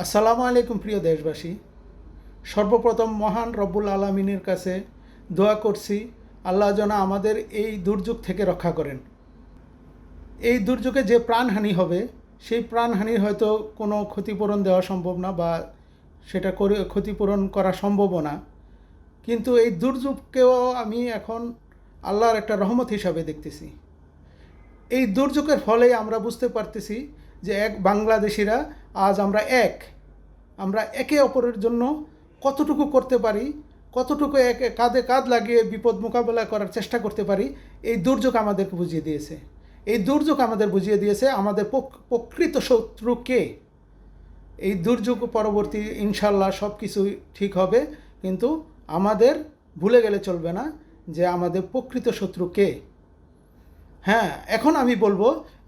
আসসালামু আলাইকুম প্রিয় দেশবাসী। সর্বপ্রথম মহান রব্বুল আলমিনের কাছে দোয়া করছি, আল্লাহ যেন আমাদের এই দুর্যোগ থেকে রক্ষা করেন। এই দুর্যোগে যে প্রাণহানি হবে, সেই প্রাণহানির হয়তো কোনো ক্ষতিপূরণ দেওয়া সম্ভব না বা সেটা করে ক্ষতিপূরণ করা সম্ভবও না। কিন্তু এই দুর্যোগকেও আমি এখন আল্লাহর একটা রহমত হিসাবে দেখতেছি। এই দুর্যোগের ফলে আমরা বুঝতে পারতেছি যে এক বাংলাদেশিরা আজ আমরা এক। আমরা একে অপরের জন্য কতটুকু করতে পারি, কতটুকু এক কাঁধে কাঁধ লাগিয়ে বিপদ মোকাবেলা করার চেষ্টা করতে পারি, এই দুর্যোগ আমাদেরকে বুঝিয়ে দিয়েছে। এই দুর্যোগ আমাদের বুঝিয়ে দিয়েছে আমাদের প্রকৃত শত্রু কে? এই দুর্যোগ পরবর্তী ইনশাল্লাহ সব কিছুই ঠিক হবে, কিন্তু আমাদের ভুলে গেলে চলবে না যে আমাদের প্রকৃত শত্রু কে। হ্যাঁ এখন আমি বলব,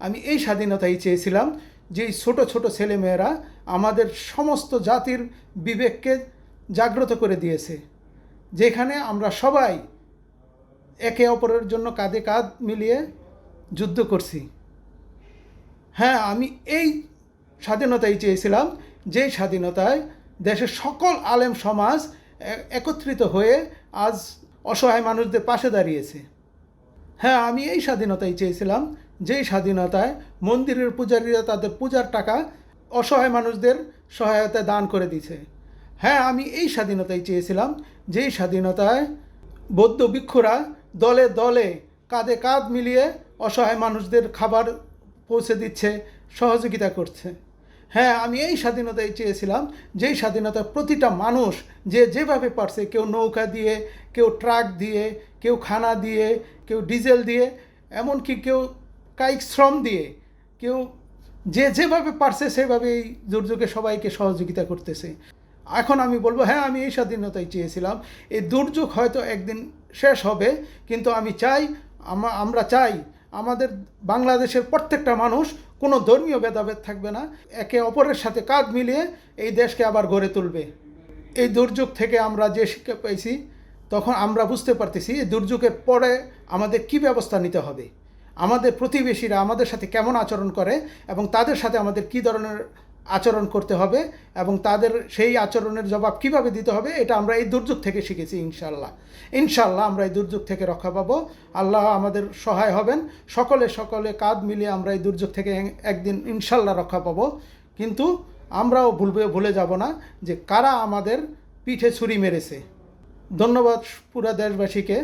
আমি এই স্বাধীনতাই চেয়েছিলাম যে এই ছোটো ছোটো ছেলেমেয়েরা আমাদের সমস্ত জাতির বিবেককে জাগ্রত করে দিয়েছে, যেখানে আমরা সবাই একে অপরের জন্য কাঁধে কাঁধ মিলিয়ে যুদ্ধ করছি। হ্যাঁ আমি এই স্বাধীনতাই চেয়েছিলাম যেই স্বাধীনতায় দেশের সকল আলেম সমাজ একত্রিত হয়ে আজ অসহায় মানুষদের পাশে দাঁড়িয়েছে। হ্যাঁ আমি এই স্বাধীনতাই চেয়েছিলাম যেই স্বাধীনতায় মন্দিরের পূজারীরা তাদের পূজার টাকা অসহায় মানুষদের সহায়তায় দান করে দিছে হ্যাঁ আমি এই স্বাধীনতাই চেয়েছিলাম, যেই স্বাধীনতায় বৌদ্ধ ভিক্ষুরা দলে দলে, কাঁধে কাঁধ মিলিয়ে অসহায় মানুষদের খাবার পৌঁছে দিচ্ছে, সহযোগিতা করছে। হ্যাঁ আমি এই স্বাধীনতাই চেয়েছিলাম, যেই স্বাধীনতা প্রতিটা মানুষ যে যেভাবে পারছে, কেউ নৌকা দিয়ে, কেউ ট্রাক দিয়ে, কেউ খানা দিয়ে, কেউ ডিজেল দিয়ে, এমনকি কেউ কায়িক শ্রম দিয়ে কেউ যে যেভাবে পারছে সেভাবে এই দুর্যোগে সবাইকে সহযোগিতা করতেছে। এখন আমি বলব হ্যাঁ আমি এই স্বাধীনতাই চেয়েছিলাম। এই দুর্যোগ হয়তো একদিন শেষ হবে, কিন্তু আমি চাই, আমা- আমরা চাই আমাদের বাংলাদেশের প্রত্যেকটা মানুষ কোনো ধর্মীয় ভেদাভেদ থাকবে না। একে অপরের সাথে কাঁধ মিলিয়ে এই দেশকে আবার গড়ে তুলবে। এই দুর্যোগ থেকে আমরা যে শিক্ষা পাইছি তখন আমরা বুঝতে পারতেছি এই দুর্যোগের পরে আমাদের কি ব্যবস্থা নিতে হবে। আমাদের প্রতিবেশীরা আমাদের সাথে কেমন আচরণ করে এবং তাদের সাথে আমাদের কি ধরনের আচরণ করতে হবে এবং তাদের সেই আচরণের জবাব কীভাবে দিতে হবে, এটা আমরা এই দুর্যোগ থেকে শিখেছি ইনশাল্লাহ ইনশাল্লাহ আমরা এই দুর্যোগ থেকে রক্ষা পাবো। আল্লাহ আমাদের সহায় হবেন। সকলে সকলে কাঁধ মিলিয়ে আমরা এই দুর্যোগ থেকে একদিন ইনশাল্লাহ রক্ষা পাবো। কিন্তু আমরাও ভুলবে, ভুলে যাব না যে কারা আমাদের পিঠে ছুরি মেরেছে। ধন্যবাদ পুরা দেশবাসীকে।